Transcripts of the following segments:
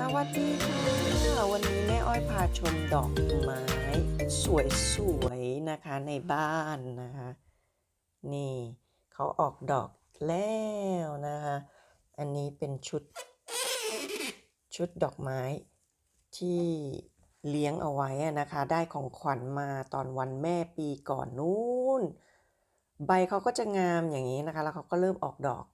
สวัสดีค่ะวันนี้แม่อ้อยพาชมดอกไม้ สวยๆนะคะในบ้านนะคะ นี่เขาออกดอกแล้วนะคะ อันนี้เป็นชุด ชุดดอกไม้ที่เลี้ยงเอาไว้นะคะ ได้ของขวัญมาตอนวันแม่ปีก่อนนู้น ใบเขาก็จะงามอย่างนี้นะคะ แล้วเขาก็เริ่มออกดอก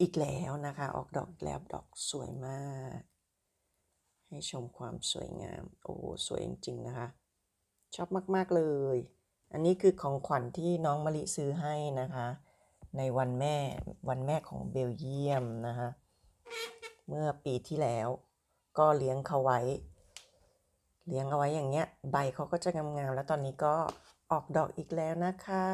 อีกแล้วนะคะ ออกดอกอีกแล้วดอกสวยมาก ให้ชมความสวยงาม โอ้สวยจริงๆนะคะ ชอบมากๆเลย อันนี้คือของขวัญที่น้องมะลิซื้อให้นะคะ ในวันแม่วันแม่ของเบลเยียมนะคะ เมื่อปีที่แล้วก็เลี้ยงเขาไว้ เลี้ยงเอาไว้อย่างเงี้ย ใบเขาก็จะงามๆแล้วตอนนี้ก็ออกดอกอีกแล้วนะคะ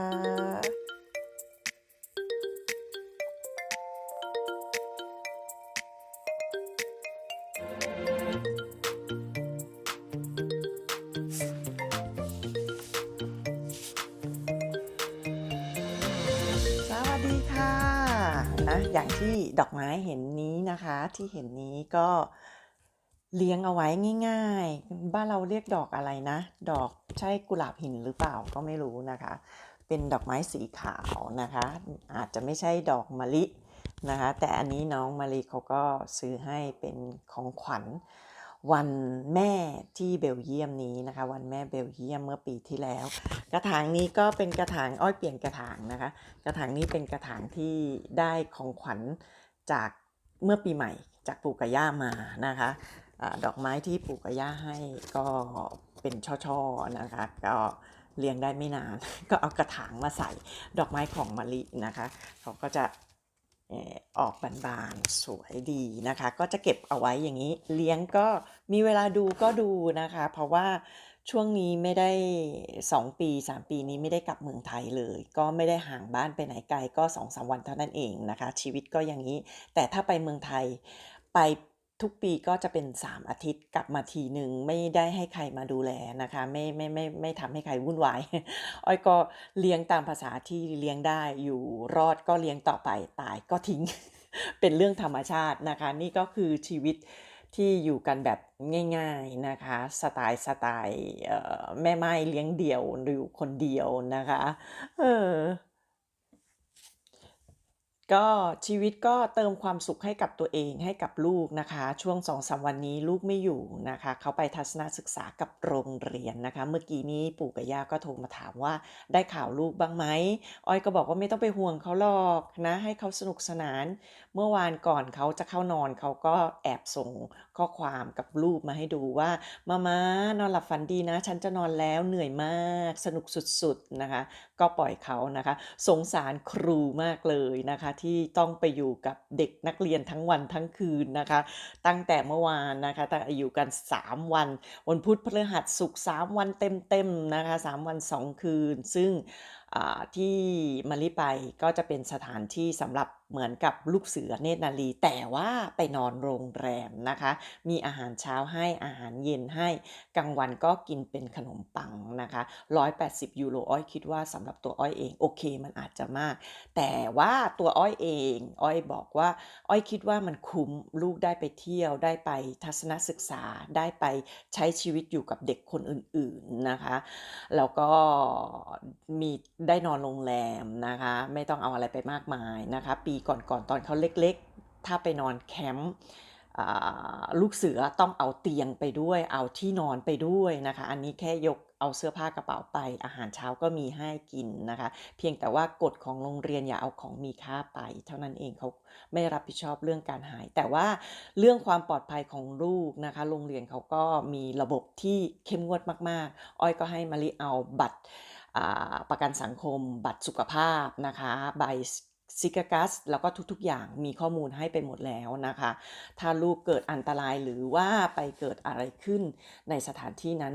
นะ อย่างที่ดอกไม้เห็นนี้นะคะ ที่เห็นนี้ก็เลี้ยงเอาไว้ง่าย ๆ บ้านเราเรียกดอกอะไรนะ ดอกใช่กุหลาบหินหรือเปล่าก็ไม่รู้นะคะ เป็นดอกไม้สีขาวนะคะ อาจจะไม่ใช่ดอกมะลินะคะ แต่อันนี้น้องมะลิเขาก็ซื้อให้เป็นของขวัญ วันแม่ที่เบลเยียมนี้นะคะ วันแม่เบลเยียมเมื่อปีที่แล้ว กระถางนี้ก็เป็นกระถางอ้อยเปลี่ยนกระถางนะคะ กระถางนี้เป็นกระถางที่ได้ของขวัญจากเมื่อปีใหม่จากปู่กับย่ามานะคะอาดอกไม้ที่ปู่กับย่าให้ก็เป็นช่อๆนะคะ ก็เลี้ยงได้ไม่นาน ก็เอากระถางมาใส่ดอกไม้ของมะลินะคะ เขาก็จะ ออกบานๆสวยดีนะคะ ก็จะเก็บเอาไว้อย่างนี้ เลี้ยงก็มีเวลาดูก็ดูนะคะ เพราะว่าช่วงนี้ไม่ได้ 2 ปี 3 ปีนี้ไม่ได้กลับเมืองไทยเลย ก็ไม่ได้ห่างบ้านไปไหนไกลก็2-3วันเท่านั้นเองนะคะ ชีวิตก็อย่างนี้ แต่ถ้าไปเมืองไทยไป ทุกปีก็จะเป็น 3 อาทิตย์กลับมาทีหนึ่งไม่ได้ให้ใครมาดูแลนะคะ ไม่ไม่ไม่ไม่ทำให้ใครวุ่นวายอ้อยก็เลี้ยงตามภาษาที่เลี้ยงได้อยู่รอดก็เลี้ยงต่อไปตายก็ทิ้ง เป็นเรื่องธรรมชาตินะคะ นี่ก็คือชีวิตที่อยู่กันแบบง่ายๆนะคะ สไตล์สไตล์แม่ไม้เลี้ยงเดี่ยวอยู่คนเดียวนะคะ เออ ก็ชีวิตก็เติมความสุขให้กับตัวเองให้กับลูกนะคะ ช่วงสองสาวันนี้ลูกไม่อยู่นะคะ เขาไปทัศนศึกษากับโรงเรียนนะคะ เมื่อกี้นี้ปู่กับย่าก็โทรมาถามว่าได้ข่าวลูกบ้างไหมอ้อยก็บอกว่าไม่ต้องไปห่วงเขาหรอกนะให้เขาสนุกสนาน เมื่อวานก่อนเขาจะเข้านอนเขาก็แอบส่ง ข้อความกับรูปมาให้ดูว่ามาม้านอนหลับฝันดีนะ ฉันจะนอนแล้วเหนื่อยมากสนุกสุดๆนะคะ ก็ปล่อยเขานะคะ สงสารครูมากเลยนะคะ ที่ต้องไปอยู่กับเด็กนักเรียนทั้งวันทั้งคืนนะคะ ตั้งแต่เมื่อวานนะคะแต่อยู่กัน 3 วัน วันพุธพฤหัสศุกร์3วันเต็มๆนะคะ 3 วัน 2 คืน ซึ่งที่มะลิไปก็จะเป็นสถานที่สำหรับ เหมือนกับลูกเสือเนตรนารีแต่ว่าไปนอนโรงแรมนะคะ มีอาหารเช้าให้อาหารเย็นให้กลางวันก็กินเป็นขนมปังนะคะ 180 ยูโรอ้อยคิดว่าสำหรับตัวอ้อยเองโอเคมันอาจจะมาก แต่ว่าตัวอ้อยเอง อ้อยบอกว่า อ้อยคิดว่ามันคุ้มลูกได้ไปเที่ยวได้ไปทัศนศึกษาได้ไปใช้ชีวิตอยู่กับเด็กคนอื่นๆนะคะ แล้วก็มีได้นอนโรงแรมนะคะ ไม่ต้องเอาอะไรไปมากมายนะคะปีก่อนๆตอนเขาเล็กๆ ถ้าไปนอนแคมป์ลูกเสือต้องเอาเตียงไปด้วย เอาที่นอนไปด้วยนะคะ อันนี้แค่ยกเอาเสื้อผ้ากระเป๋าไปอาหารเช้าก็มีให้กินนะคะ เพียงแต่ว่ากฎของโรงเรียนอย่าเอาของมีค่าไป เท่านั้นเองเขาไม่รับผิดชอบเรื่องการหาย แต่ว่าเรื่องความปลอดภัยของลูกนะคะ โรงเรียนเขาก็มีระบบที่เข้มงวดมากๆ อ้อยก็ให้มะลิเอาบัตรประกันสังคม บัตรสุขภาพนะคะ ใบ ซิกากัสแล้วก็ทุกๆ อย่างมีข้อมูลให้ไปหมดแล้วนะคะ ถ้าลูกเกิดอันตรายหรือว่าไปเกิดอะไรขึ้นในสถานที่นั้น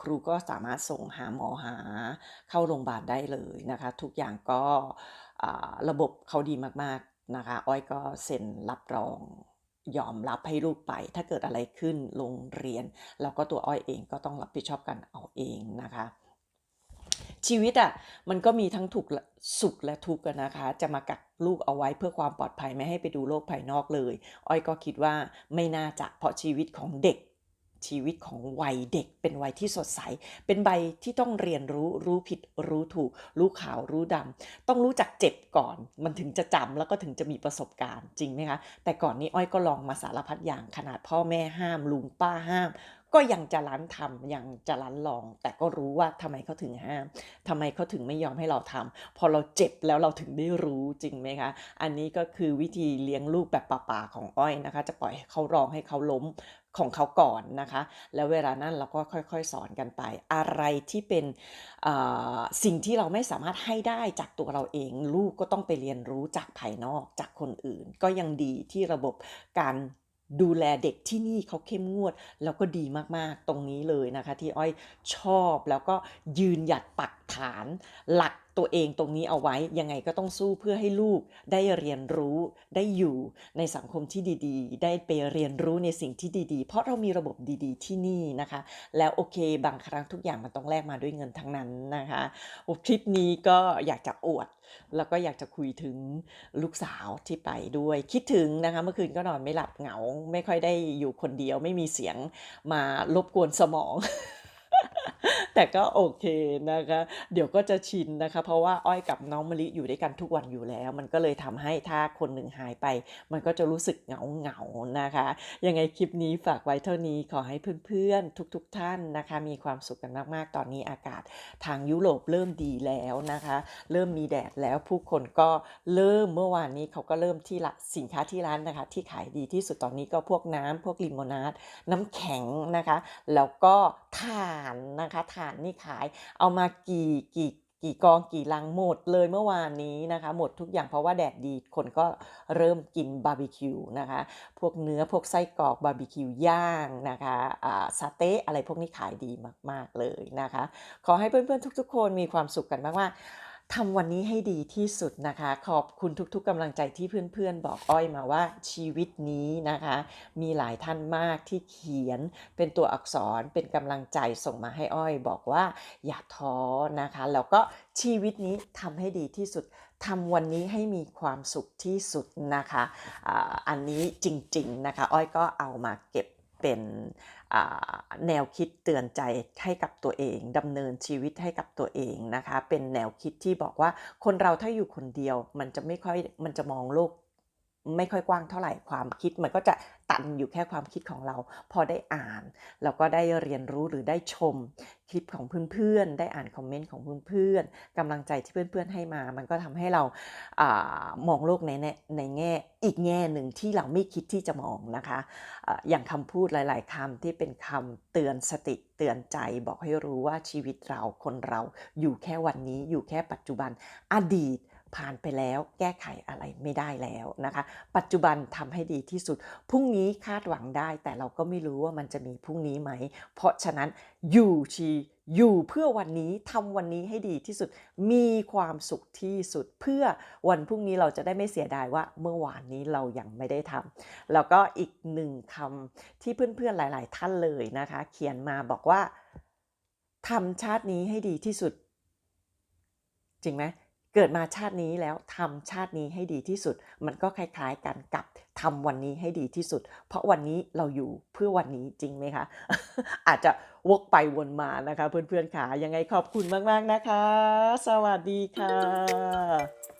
ครูก็สามารถส่งหาหมอหาเข้าโรงพยาบาลได้เลยนะคะ ทุกอย่างก็ระบบเขาดีมากๆนะคะ อ้อยก็เซ็นรับรองยอมรับให้ลูกไป ถ้าเกิดอะไรขึ้นโรงเรียน แล้วก็ตัวอ้อยเองก็ต้องรับผิดชอบกันเอาเองนะคะ ชีวิตอะมันก็มีทั้งถูกสุขและทุกข์นะคะ จะมากักลูกเอาไว้เพื่อความปลอดภัยไม่ให้ไปดูโลกภายนอกเลย อ้อยก็คิดว่าไม่น่าจะเพราะชีวิตของเด็กชีวิตของวัยเด็กเป็นวัยที่สดใส เป็นใบที่ต้องเรียนรู้รู้ผิดรู้ถูก รู้ขาวรู้ดำต้องรู้จักเจ็บก่อน มันถึงจะจำแล้วก็ถึงจะมีประสบการณ์จริงไหมคะ แต่ก่อนนี้อ้อยก็ลองมาสารพัดอย่างขนาดพ่อแม่ห้ามลุงป้าห้าม ก็ยังจะรั้นทำยังจะรั้นลอง แต่ก็รู้ว่าทำไมเขาถึงห้ามทำไมเขาถึงไม่ยอมให้เราทำพอเราเจ็บแล้วเราถึงได้รู้จริงไหมคะ อันนี้ก็คือวิธีเลี้ยงลูกแบบป่าๆของอ้อยนะคะ จะปล่อยเขาร้องให้เขาล้มของเขาก่อนนะคะ แล้วเวลานั้นเราก็ค่อยๆ สอนกันไป อะไรที่เป็นสิ่งที่เราไม่สามารถให้ได้จากตัวเราเอง ลูกก็ต้องไปเรียนรู้จากภายนอกจากคนอื่น ก็ยังดีที่ระบบการ ดูแลเด็กที่นี่เขาเข้มงวด แล้วก็ดีมากๆตรงนี้เลยนะคะ ที่อ้อยชอบแล้วก็ยืนหยัดปักฐานหลัก ตัวเองตรงนี้เอาไว้ยังไงก็ต้องสู้เพื่อให้ลูกได้เรียนรู้ได้อยู่ในสังคมที่ดีๆ ได้ไปเรียนรู้ในสิ่งที่ดีๆ เพราะเรามีระบบดีๆ ที่นี่นะคะ แล้วโอเค บางครั้งทุกอย่างมันต้องแลกมาด้วยเงินทั้งนั้นนะคะคลิปนี้ก็อยากจะอวดแล้วก็อยากจะคุยถึงลูกสาวที่ไปด้วย คิดถึงนะคะ เมื่อคืนก็นอนไม่หลับเหงา ไม่ค่อยได้อยู่คนเดียว ไม่มีเสียงมารบกวนสมอง แต่ก็โอเคนะคะ เดี๋ยวก็จะชินนะคะ เพราะว่าอ้อยกับน้องมะลิอยู่ด้วยกันทุกวันอยู่แล้ว มันก็เลยทำให้ถ้าคนหนึ่งหายไป มันก็จะรู้สึกเหงาเหงาๆนะคะ ยังไงคลิปนี้ฝากไว้เท่านี้ขอให้เพื่อนๆ ทุกๆท่านนะคะ มีความสุขกันมากๆ ตอนนี้อากาศทางยุโรปเริ่มดีแล้วนะคะ เริ่มมีแดดแล้วผู้คนก็เริ่มเมื่อวานนี้เขาก็เริ่มที่ละสินค้าที่ร้านนะคะ ที่ขายดีที่สุดตอนนี้ก็พวกน้ำพวกลิโมนาดน้ำแข็งนะคะ แล้วก็ถ่านนะคะถ่านนี่ขายเอามากี่กี่กี่กองกี่ลังหมดเลยเมื่อวานนี้นะคะ หมดทุกอย่างเพราะว่าแดดดีคนก็เริ่มกินบาร์บีคิวนะคะ พวกเนื้อพวกไส้กรอกบาร์บีคิวย่างนะคะอ่าสเต๊ะอะไรพวกนี้ขายดีมาก ๆ เลยนะคะ ขอให้เพื่อน ๆ ทุก ๆ คนมีความสุขกันมาก ๆ ทำวันนี้ให้ดีที่สุดนะคะ ขอบคุณทุกๆกำลังใจที่เพื่อนๆ บอกอ้อยมาว่าชีวิตนี้นะคะ มีหลายท่านมากที่เขียนเป็นตัวอักษรเป็นกำลังใจส่งมาให้อ้อย บอกว่าอย่าท้อนะคะ แล้วก็ชีวิตนี้ทำให้ดีที่สุดทำวันนี้ให้มีความสุขที่สุดนะคะ อันนี้จริงๆนะคะ อ้อยก็เอามาเก็บ เป็นแนวคิดเตือนใจให้กับตัวเองดำเนินชีวิตให้กับตัวเองนะคะ เป็นแนวคิดที่บอกว่าคนเราถ้าอยู่คนเดียวมันจะไม่ค่อยมันจะมองโลก ไม่ค่อยกว้างเท่าไหร่ความคิดมันก็จะตันอยู่แค่ความคิดของเรา พอได้อ่านแล้วก็ได้เรียนรู้หรือได้ชมคลิปของเพื่อนๆ ได้อ่านคอมเมนต์ของเพื่อนๆกำลังใจที่เพื่อนๆให้มา มันก็ทำให้เราอามองโลกในแง่ในแง่อีกแง่หนึ่งที่เราไม่คิดที่จะมองนะคะอะอย่างคำพูดหลาย ๆคำที่เป็นคำเตือนสติเตือนใจบอกให้รู้ว่าชีวิตเราคนเราอยู่แค่วันนี้อยู่แค่ปัจจุบันอดีต ผ่านไปแล้วแก้ไขอะไรไม่ได้แล้วนะคะ ปัจจุบันทำให้ดีที่สุดพรุ่งนี้คาดหวังได้ แต่เราก็ไม่รู้ว่ามันจะมีพรุ่งนี้ไหม เพราะฉะนั้นอยู่ชีอยู่เพื่อวันนี้ทำวันนี้ให้ดีที่สุด มีความสุขที่สุด เพื่อวันพรุ่งนี้เราจะได้ไม่เสียดายว่าเมื่อวานนี้เรายังไม่ได้ทำแล้วก็อีกหนึ่งคำที่เพื่อนๆหลาย ๆ ท่านเลยนะคะ เขียนมาบอกว่าทำชาตินี้ให้ดีที่สุด จริงไหม เกิดมาชาตินี้แล้วทำชาตินี้ให้ดีที่สุด มันก็คล้ายๆกันกับทำวันนี้ให้ดีที่สุด เพราะวันนี้เราอยู่เพื่อวันนี้จริงไหมคะ อาจจะวกไปวนมานะคะ เพื่อนๆค่ะยังไงขอบคุณมากๆนะคะ สวัสดีค่ะ